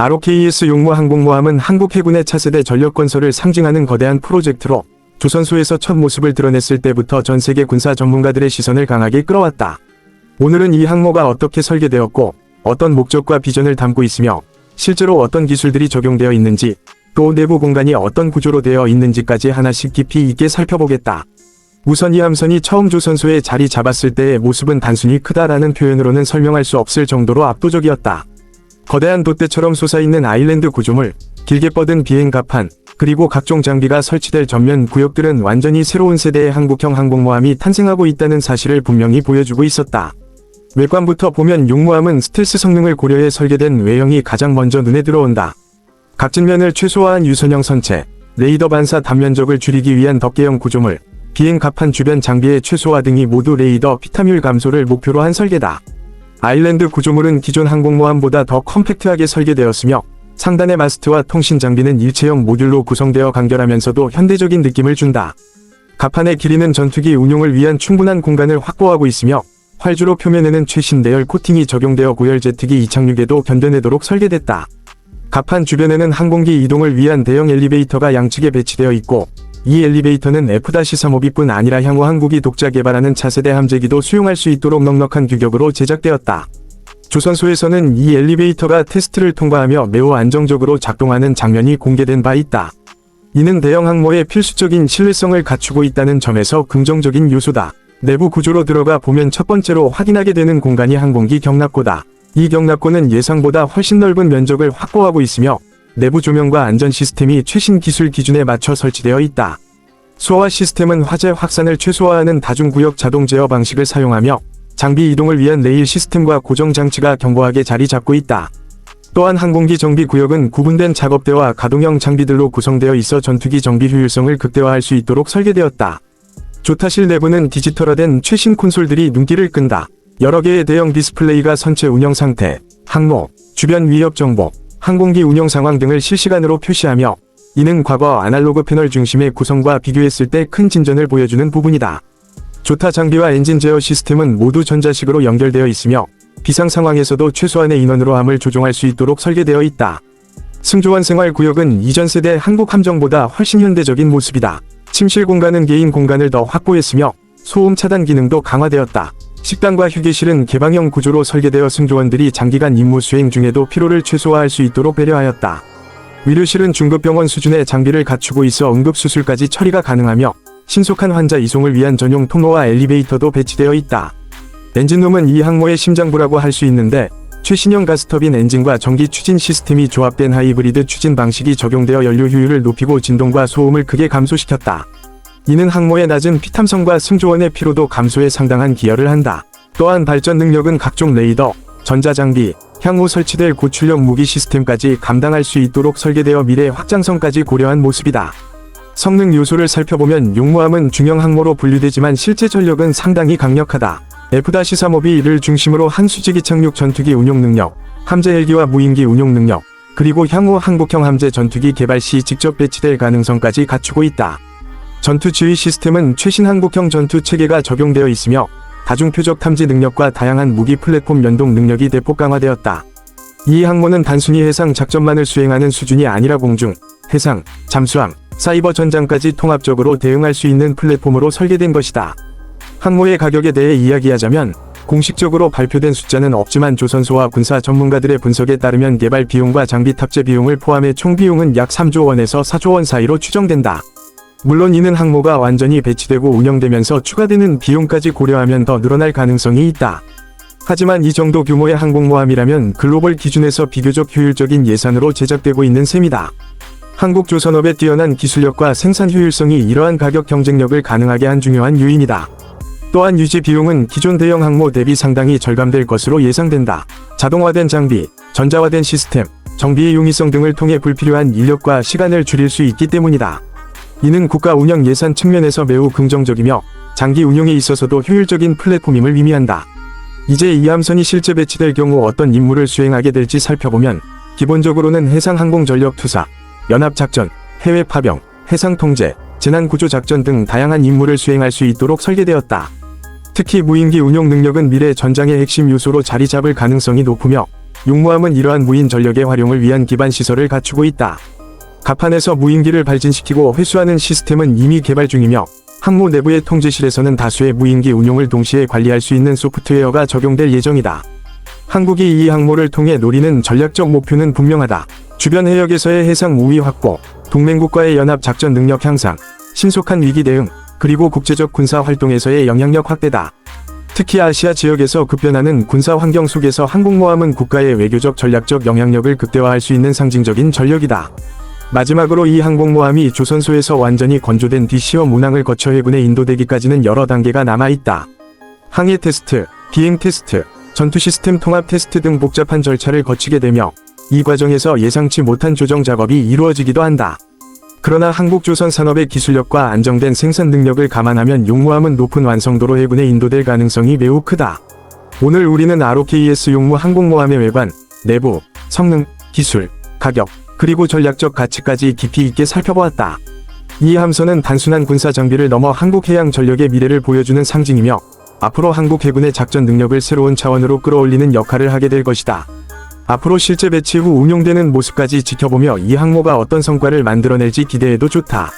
ROKES 용모 항공모함은 한국 해군의 차세대 전력 건설을 상징하는 거대한 프로젝트로 조선소에서 첫 모습을 드러냈을 때부터 전 세계 군사 전문가들의 시선을 강하게 끌어왔다. 오늘은 이 항모가 어떻게 설계되었고 어떤 목적과 비전을 담고 있으며 실제로 어떤 기술들이 적용되어 있는지 또 내부 공간이 어떤 구조로 되어 있는지까지 하나씩 깊이 있게 살펴보겠다. 우선 이 함선이 처음 조선소에 자리 잡았을 때의 모습은 단순히 크다라는 표현으로는 설명할 수 없을 정도로 압도적이었다. 거대한 돛대처럼 솟아있는 아일랜드 구조물, 길게 뻗은 비행 갑판, 그리고 각종 장비가 설치될 전면 구역들은 완전히 새로운 세대의 한국형 항공모함이 탄생하고 있다는 사실을 분명히 보여주고 있었다. 외관부터 보면 용모함은 스텔스 성능을 고려해 설계된 외형이 가장 먼저 눈에 들어온다. 각진면을 최소화한 유선형 선체, 레이더 반사 단면적을 줄이기 위한 덮개형 구조물, 비행 갑판 주변 장비의 최소화 등이 모두 레이더 피타뮬 감소를 목표로 한 설계다. 아일랜드 구조물은 기존 항공모함보다 더 컴팩트하게 설계되었으며 상단의 마스트와 통신 장비는 일체형 모듈로 구성되어 간결하면서도 현대적인 느낌을 준다. 갑판의 길이는 전투기 운용을 위한 충분한 공간을 확보하고 있으며 활주로 표면에는 최신 내열 코팅이 적용되어 고열 제트기 이착륙에도 견뎌내도록 설계됐다. 갑판 주변에는 항공기 이동을 위한 대형 엘리베이터가 양측에 배치되어 있고 이 엘리베이터는 F-35B뿐 아니라 향후 한국이 독자 개발하는 차세대 함재기도 수용할 수 있도록 넉넉한 규격으로 제작되었다. 조선소에서는 이 엘리베이터가 테스트를 통과하며 매우 안정적으로 작동하는 장면이 공개된 바 있다. 이는 대형 항모의 필수적인 신뢰성을 갖추고 있다는 점에서 긍정적인 요소다. 내부 구조로 들어가 보면 첫 번째로 확인하게 되는 공간이 항공기 경납고다. 이 경납고는 예상보다 훨씬 넓은 면적을 확보하고 있으며 내부 조명과 안전 시스템이 최신 기술 기준에 맞춰 설치되어 있다. 소화 시스템은 화재 확산을 최소화하는 다중구역 자동 제어 방식을 사용하며 장비 이동을 위한 레일 시스템과 고정 장치가 견고하게 자리 잡고 있다. 또한 항공기 정비 구역은 구분된 작업대와 가동형 장비들로 구성되어 있어 전투기 정비 효율성을 극대화할 수 있도록 설계되었다. 조타실 내부는 디지털화된 최신 콘솔들이 눈길을 끈다. 여러 개의 대형 디스플레이가 선체 운영 상태, 항모, 주변 위협 정보, 항공기 운영 상황 등을 실시간으로 표시하며 이는 과거 아날로그 패널 중심의 구성과 비교했을 때 큰 진전을 보여주는 부분이다. 조타 장비와 엔진 제어 시스템은 모두 전자식으로 연결되어 있으며 비상 상황에서도 최소한의 인원으로 함을 조종할 수 있도록 설계되어 있다. 승조원 생활 구역은 이전 세대 한국 함정보다 훨씬 현대적인 모습이다. 침실 공간은 개인 공간을 더 확보했으며 소음 차단 기능도 강화되었다. 식당과 휴게실은 개방형 구조로 설계되어 승조원들이 장기간 임무 수행 중에도 피로를 최소화할 수 있도록 배려하였다. 의료실은 중급병원 수준의 장비를 갖추고 있어 응급수술까지 처리가 가능하며 신속한 환자 이송을 위한 전용 통로와 엘리베이터도 배치되어 있다. 엔진룸은 이 항모의 심장부라고 할 수 있는데 최신형 가스터빈 엔진과 전기 추진 시스템이 조합된 하이브리드 추진 방식이 적용되어 연료 효율을 높이고 진동과 소음을 크게 감소시켰다. 이는 항모의 낮은 피탐성과 승조원의 피로도 감소에 상당한 기여를 한다. 또한 발전 능력은 각종 레이더, 전자장비, 향후 설치될 고출력 무기 시스템까지 감당할 수 있도록 설계되어 미래 확장성까지 고려한 모습이다. 성능 요소를 살펴보면 용모함은 중형 항모로 분류되지만 실제 전력은 상당히 강력하다. F-35B를 중심으로 한수직이 착륙 전투기 운용 능력, 함재 헬기와 무인기 운용 능력, 그리고 향후 항복형 함재 전투기 개발 시 직접 배치될 가능성까지 갖추고 있다. 전투 지휘 시스템은 최신 항복형 전투 체계가 적용되어 있으며 다중 표적 탐지 능력과 다양한 무기 플랫폼 연동 능력이 대폭 강화되었다. 이 항모는 단순히 해상 작전만을 수행하는 수준이 아니라 공중, 해상, 잠수함, 사이버 전장까지 통합적으로 대응할 수 있는 플랫폼으로 설계된 것이다. 항모의 가격에 대해 이야기하자면 공식적으로 발표된 숫자는 없지만 조선소와 군사 전문가들의 분석에 따르면 개발 비용과 장비 탑재 비용을 포함해 총 비용은 약 3조 원에서 4조 원 사이로 추정된다. 물론 이는 항모가 완전히 배치되고 운영되면서 추가되는 비용까지 고려하면 더 늘어날 가능성이 있다. 하지만 이 정도 규모의 항공모함이라면 글로벌 기준에서 비교적 효율적인 예산으로 제작되고 있는 셈이다. 한국 조선업의 뛰어난 기술력과 생산 효율성이 이러한 가격 경쟁력을 가능하게 한 중요한 요인이다. 또한 유지 비용은 기존 대형 항모 대비 상당히 절감될 것으로 예상된다. 자동화된 장비, 전자화된 시스템, 정비의 용이성 등을 통해 불필요한 인력과 시간을 줄일 수 있기 때문이다. 이는 국가 운영 예산 측면에서 매우 긍정적이며 장기 운용에 있어서도 효율적인 플랫폼임을 의미한다. 이제 이 함선이 실제 배치될 경우 어떤 임무를 수행하게 될지 살펴보면 기본적으로는 해상항공전력투사, 연합작전, 해외 파병, 해상통제, 재난구조작전 등 다양한 임무를 수행할 수 있도록 설계되었다. 특히 무인기 운용 능력은 미래 전장의 핵심 요소로 자리 잡을 가능성이 높으며 용무함은 이러한 무인 전력의 활용을 위한 기반 시설을 갖추고 있다. 갑판에서 무인기를 발진시키고 회수하는 시스템은 이미 개발 중이며 항모 내부의 통제실에서는 다수의 무인기 운용을 동시에 관리할 수 있는 소프트웨어가 적용될 예정이다. 한국이 이 항모를 통해 노리는 전략적 목표는 분명하다. 주변 해역에서의 해상 우위 확보, 동맹국과의 연합 작전 능력 향상, 신속한 위기 대응, 그리고 국제적 군사 활동에서의 영향력 확대다. 특히 아시아 지역에서 급변하는 군사 환경 속에서 항공모함은 국가의 외교적 전략적 영향력을 극대화할 수 있는 상징적인 전력이다. 마지막으로 이 항공모함이 조선소에서 완전히 건조된 뒤 시험 운항을 거쳐 해군에 인도되기까지는 여러 단계가 남아있다. 항해 테스트, 비행 테스트, 전투 시스템 통합 테스트 등 복잡한 절차를 거치게 되며 이 과정에서 예상치 못한 조정 작업이 이루어지기도 한다. 그러나 한국조선 산업의 기술력과 안정된 생산 능력을 감안하면 용무함은 높은 완성도로 해군에 인도될 가능성이 매우 크다. 오늘 우리는 ROKS 용무 항공모함의 외관, 내부, 성능, 기술, 가격, 그리고 전략적 가치까지 깊이 있게 살펴보았다. 이 함선은 단순한 군사 장비를 넘어 한국 해양 전력의 미래를 보여주는 상징이며 앞으로 한국 해군의 작전 능력을 새로운 차원으로 끌어올리는 역할을 하게 될 것이다. 앞으로 실제 배치 후 운용되는 모습까지 지켜보며 이 항모가 어떤 성과를 만들어낼지 기대해도 좋다.